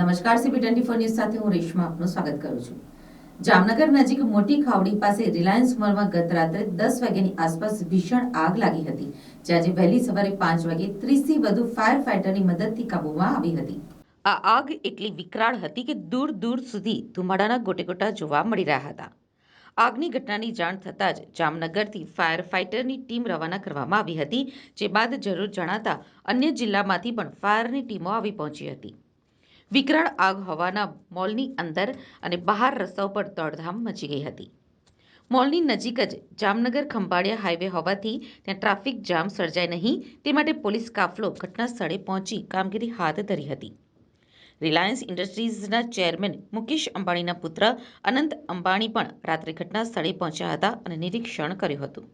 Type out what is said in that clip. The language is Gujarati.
નમસ્કાર સીબી ટ્વેન્ટી ફોર ન્યૂઝ સાથે હું રેશમા આપનું સ્વાગત કરું છું. જામનગર નજીક મોટી ખાવડી પાસે રિલાયન્સ મોલમાં ગત રાત્રે દસ વાગ્યાની આસપાસ ભીષણ આગ લાગી હતી જે વહેલી સવારે પાંચ વાગે ત્રીસથી વધુ ફાયર ફાઈટરની મદદથી કાબૂમાં આવી હતી. આ આગ એટલી વિકરાળ હતી કે દૂર દૂર સુધી ધુમાડાના ગોટેગોટા જોવા મળી રહ્યા હતા. આગની ઘટનાની જાણ થતાં જ જામનગરથી ફાયર ફાઇટરની ટીમ રવાના કરવામાં આવી હતી, જે બાદ જરૂર જણાતા અન્ય જિલ્લામાંથી પણ ફાયરની ટીમો આવી પહોંચી હતી. વિકરાળ આગ હોવાના મોલની અંદર અને બહાર રસ્તાઓ પર દોડધામ મચી ગઈ હતી. મોલની નજીક જ જામનગર ખંભાળિયા હાઈવે હોવાથી ત્યાં ટ્રાફિક જામ સર્જાય નહીં, તે માટે પોલીસ કાફલો ઘટના સ્થળે પહોંચી કામગીરી હાથ ધરી હતી. રિલાયન્સ ઇન્ડસ્ટ્રીઝના ચેરમેન મુકેશ અંબાણીના પુત્ર અનંત અંબાણી પણ રાત્રે ઘટના સ્થળે પહોંચ્યા હતા અને નિરીક્ષણ કર્યું હતું.